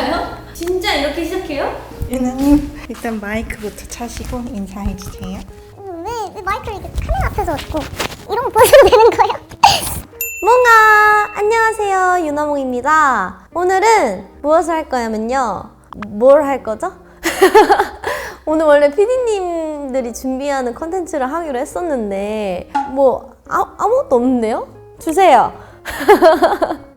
진짜요? 진짜 이렇게 시작해요? 유나님 일단 마이크부터 차시고 인사해 주세요. 왜, 왜 마이크를 이렇게 카메라 앞에서 듣고 이런 거 보여주면 되는 거예요? 몽아! 안녕하세요. 유나몽입니다. 오늘은 무엇을 할 거냐면요. 뭘 할 거죠? 오늘 원래 PD님들이 준비하는 컨텐츠를 하기로 했었는데, 뭐, 아, 아무것도 없는데요? 주세요.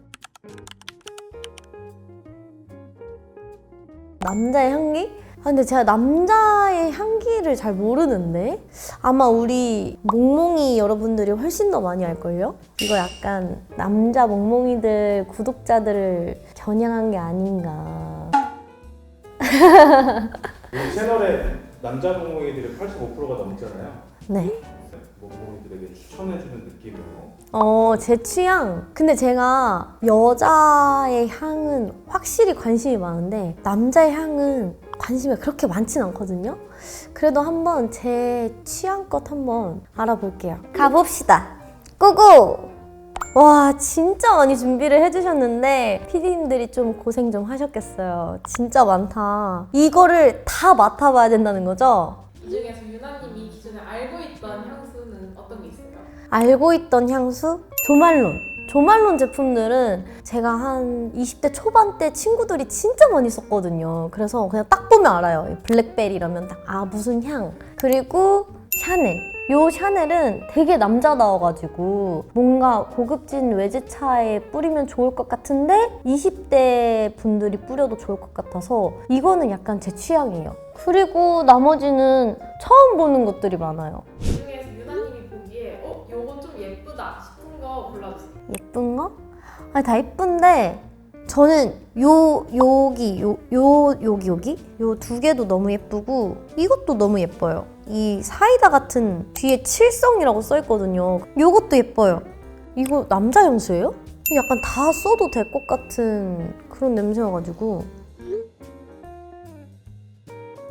남자의 향기? 아, 근데 제가 남자의 향기를 잘 모르는데? 아마 우리 몽몽이 여러분들이 훨씬 더 많이 알걸요? 이거 약간 남자 몽몽이들 구독자들을 겨냥한 게 아닌가. 우리 채널에 남자 몽몽이들이 85%가 넘잖아요. 네. 몽몽이들에게 추천해주는 느낌으로 어, 제 취향. 근데 제가 여자의 향은 확실히 관심이 많은데 남자의 향은 관심이 그렇게 많진 않거든요. 그래도 한번 제 취향껏 한번 알아볼게요. 가봅시다. 고고! 와, 진짜 많이 준비를 해주셨는데 PD님들이 좀 고생 좀 하셨겠어요. 진짜 많다. 이거를 다 맡아봐야 된다는 거죠? 이 중에서 유나님이 기존에 알고 있던 있어요? 알고 있던 향수? 조말론. 조말론 제품들은 제가 한 20대 초반 때 친구들이 진짜 많이 썼거든요. 그래서 그냥 딱 보면 알아요. 이 블랙베리 이러면 딱, 아, 무슨 향. 그리고 샤넬. 요 샤넬은 되게 남자다워가지고 뭔가 고급진 외제차에 뿌리면 좋을 것 같은데 20대 분들이 뿌려도 좋을 것 같아서 이거는 약간 제 취향이에요. 그리고 나머지는 처음 보는 것들이 많아요. 예쁘다 싶은 거 골라주세요. 예쁜 거? 아니 다 예쁜데 저는 요 여기 요 요 여기 여기 요 두 개도 너무 예쁘고 이것도 너무 예뻐요. 이 사이다 같은 뒤에 칠성이라고 써 있거든요. 요것도 예뻐요. 이거 남자 향수예요? 약간 다 써도 될 것 같은 그런 냄새여가지고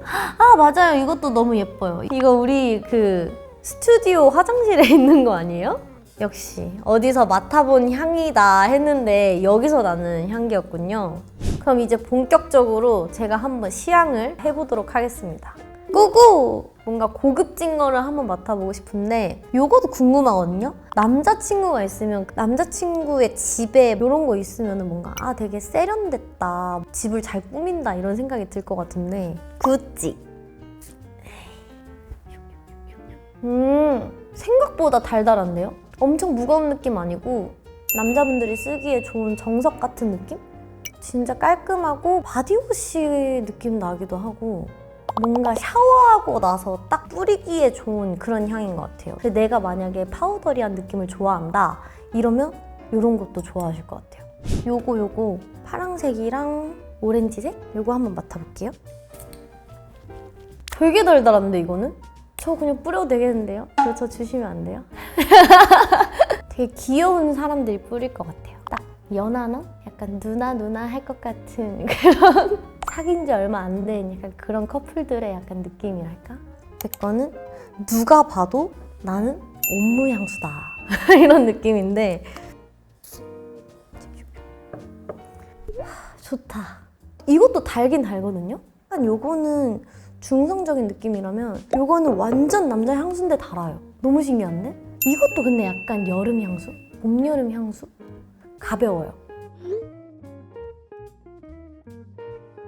아 맞아요 이것도 너무 예뻐요 이거 우리 그 스튜디오 화장실에 있는 거 아니에요? 역시 어디서 맡아본 향이다 했는데 여기서 나는 향기였군요. 그럼 이제 본격적으로 제가 한번 시향을 해보도록 하겠습니다. 고고! 뭔가 고급진 거를 한번 맡아보고 싶은데 요것도 궁금하거든요? 남자친구가 있으면 남자친구의 집에 이런 거 있으면 뭔가 아 되게 세련됐다 집을 잘 꾸민다 이런 생각이 들 것 같은데 구찌 음 생각보다 달달한데요? 엄청 무거운 느낌 아니고 남자분들이 쓰기에 좋은 정석 같은 느낌? 진짜 깔끔하고 바디워시 느낌 나기도 하고 뭔가 샤워하고 나서 딱 뿌리기에 좋은 그런 향인 것 같아요. 근데 내가 만약에 파우더리한 느낌을 좋아한다 이러면 이런 것도 좋아하실 것 같아요. 요거 요거 파랑색이랑 오렌지색 요거 한번 맡아볼게요. 되게 달달한데 이거는? 저 그냥 뿌려도 되겠는데요? 이거 저 주시면 안 돼요? 되게 귀여운 사람들이 뿌릴 것 같아요. 딱 연하나? 약간 누나 누나 할 것 같은 그런 사귄 지 얼마 안 된 약간 그런 커플들의 약간 느낌이랄까? 제 거는 누가 봐도 나는 업무 향수다 이런 느낌인데 하, 좋다. 이것도 달긴 달거든요. 약간 요거는 중성적인 느낌이라면 요거는 완전 남자 향수인데 달아요. 너무 신기한데? 이것도 근데 약간 여름 향수? 봄, 여름 향수? 가벼워요.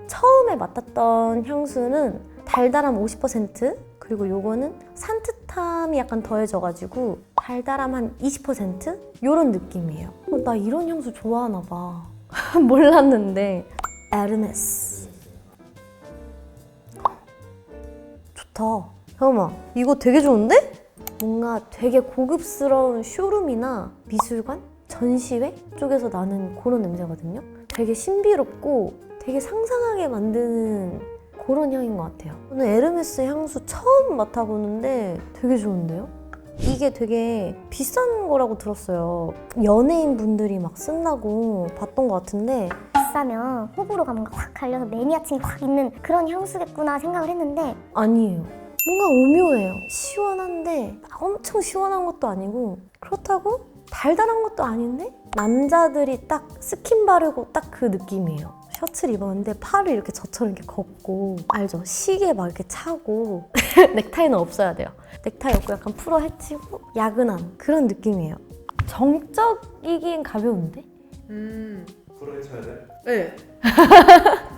처음에 맡았던 향수는 달달함 50% 그리고 요거는 산뜻함이 약간 더해져가지고 달달함 한 20% 요런 느낌이에요. 어, 나 이런 향수 좋아하나 봐. 몰랐는데 에르메스 좋다. 잠깐만 이거 되게 좋은데? 뭔가 되게 고급스러운 쇼룸이나 미술관, 전시회 쪽에서 나는 그런 냄새거든요. 되게 신비롭고 되게 상상하게 만드는 그런 향인 것 같아요. 저는 에르메스 향수 처음 맡아보는데 되게 좋은데요? 이게 되게 비싼 거라고 들었어요. 연예인 분들이 막 쓴다고 봤던 것 같은데 비싸면 호불호가 뭔가 확 갈려서 매니아층이 확 있는 그런 향수겠구나 생각을 했는데 아니에요. 뭔가 오묘해요. 시원한데 엄청 시원한 것도 아니고 그렇다고 달달한 것도 아닌데 남자들이 딱 스킨 바르고 딱 그 느낌이에요. 셔츠를 입었는데 팔을 이렇게 저처럼 이렇게 걷고 알죠? 시계 막 이렇게 차고 넥타이는 없어야 돼요. 넥타이 없고 약간 풀어 헤치고 야근한 그런 느낌이에요. 정적이긴 가벼운데? 음. 풀어 헤쳐야 돼? 네.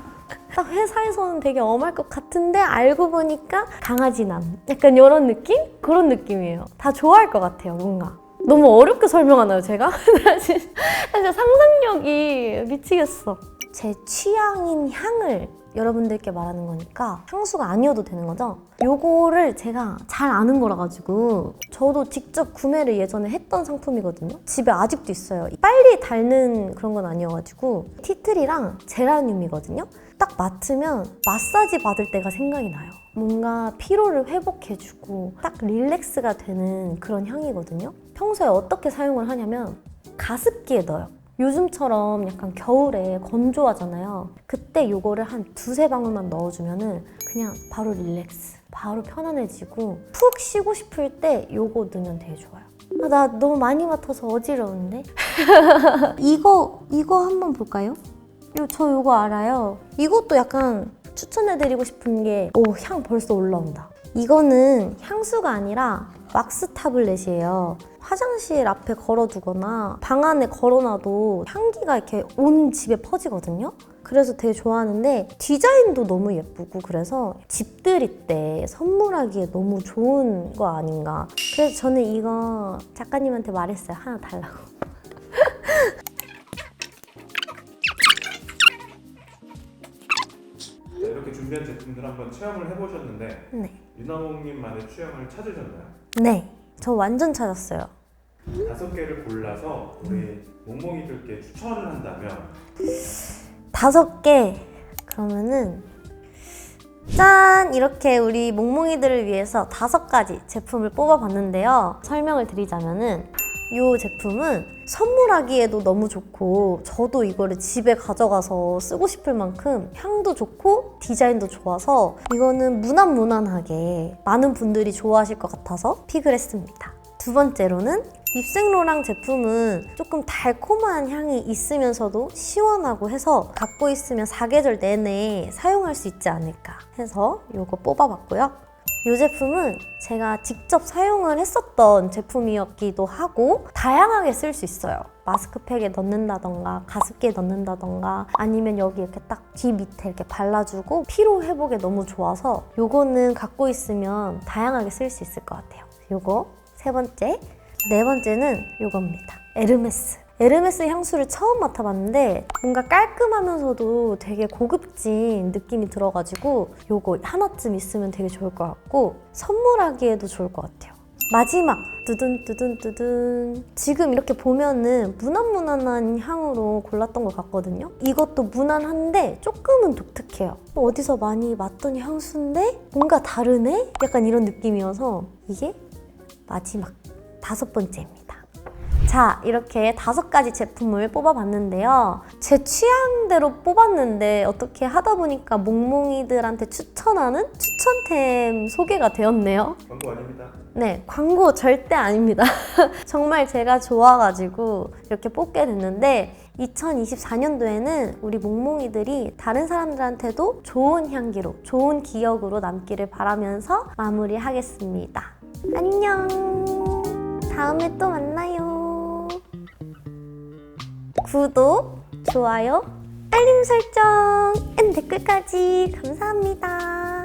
딱 회사에서는 되게 엄할 것 같은데 알고 보니까 강아지남. 약간 이런 느낌? 그런 느낌이에요. 다 좋아할 것 같아요 뭔가. 너무 어렵게 설명하나요 제가? 사실, 상상력이 미치겠어. 제 취향인 향을 여러분들께 말하는 거니까 향수가 아니어도 되는 거죠? 요거를 제가 잘 아는 거라 가지고 저도 직접 구매를 예전에 했던 상품이거든요. 집에 아직도 있어요. 빨리 닳는 그런 건 아니어가지고 티트리랑 제라늄이거든요 딱 맡으면 마사지 받을 때가 생각이 나요. 뭔가 피로를 회복해주고 딱 릴렉스가 되는 그런 향이거든요. 평소에 어떻게 사용을 하냐면 가습기에 넣어요. 요즘처럼 약간 겨울에 건조하잖아요. 그때 이거를 한 두세 방울만 넣어주면은 그냥 바로 릴렉스, 바로 편안해지고 푹 쉬고 싶을 때 이거 넣으면 되게 좋아요. 아, 나 너무 많이 맡아서 어지러운데? 이거, 이거 한번 볼까요? 요, 저 요거 알아요. 이것도 약간 추천해드리고 싶은 게, 오, 향 벌써 올라온다. 이거는 향수가 아니라 왁스 타블렛이에요. 화장실 앞에 걸어두거나 방 안에 걸어놔도 향기가 이렇게 온 집에 퍼지거든요. 그래서 되게 좋아하는데 디자인도 너무 예쁘고 그래서 집들이 때 선물하기에 너무 좋은 거 아닌가. 그래서 저는 이거 작가님한테 말했어요. 하나 달라고. 준비한 제품들 한번 체험을 해보셨는데 네. 유나몽님만의 취향을 찾으셨나요? 네. 저 완전 찾았어요. 다섯 개를 골라서 우리 몽몽이들께 추천을 한다면 다섯 개 그러면은 짠 이렇게 우리 몽몽이들을 위해서 다섯 가지 제품을 뽑아봤는데요 설명을 드리자면은 이 제품은 선물하기에도 너무 좋고 저도 이거를 집에 가져가서 쓰고 싶을 만큼 향도 좋고 디자인도 좋아서 이거는 무난무난하게 많은 분들이 좋아하실 것 같아서 픽을 했습니다 두 번째로는 입생로랑 제품은 조금 달콤한 향이 있으면서도 시원하고 해서 갖고 있으면 사계절 내내 사용할 수 있지 않을까 해서 이거 뽑아봤고요. 이 제품은 제가 직접 사용을 했었던 제품이었기도 하고 다양하게 쓸 수 있어요. 마스크팩에 넣는다던가 가습기에 넣는다던가 아니면 여기 이렇게 딱 귀 밑에 이렇게 발라주고 피로 회복에 너무 좋아서 요거는 갖고 있으면 다양하게 쓸 수 있을 것 같아요. 요거 세 번째 네 번째는 이겁니다. 에르메스. 에르메스 향수를 처음 맡아봤는데 뭔가 깔끔하면서도 되게 고급진 느낌이 들어가지고 요거 하나쯤 있으면 되게 좋을 것 같고 선물하기에도 좋을 것 같아요. 마지막 두둔 두둔 두둔 지금 이렇게 보면은 무난무난한 향으로 골랐던 것 같거든요 이것도 무난한데 조금은 독특해요 어디서 많이 맡던 향수인데 뭔가 다르네? 약간 이런 느낌이어서 이게 마지막 다섯 번째입니다. 자, 이렇게 다섯 가지 제품을 뽑아봤는데요. 제 취향대로 뽑았는데 어떻게 하다 보니까 몽몽이들한테 추천하는 추천템 소개가 되었네요. 광고 아닙니다. 네, 광고 절대 아닙니다. 정말 제가 좋아가지고 이렇게 뽑게 됐는데 2024년도에는 우리 몽몽이들이 다른 사람들한테도 좋은 향기로, 좋은 기억으로 남기를 바라면서 마무리하겠습니다. 안녕! 다음에 또 만나요. 구독, 좋아요, 알림 설정, 앤 댓글까지 감사합니다.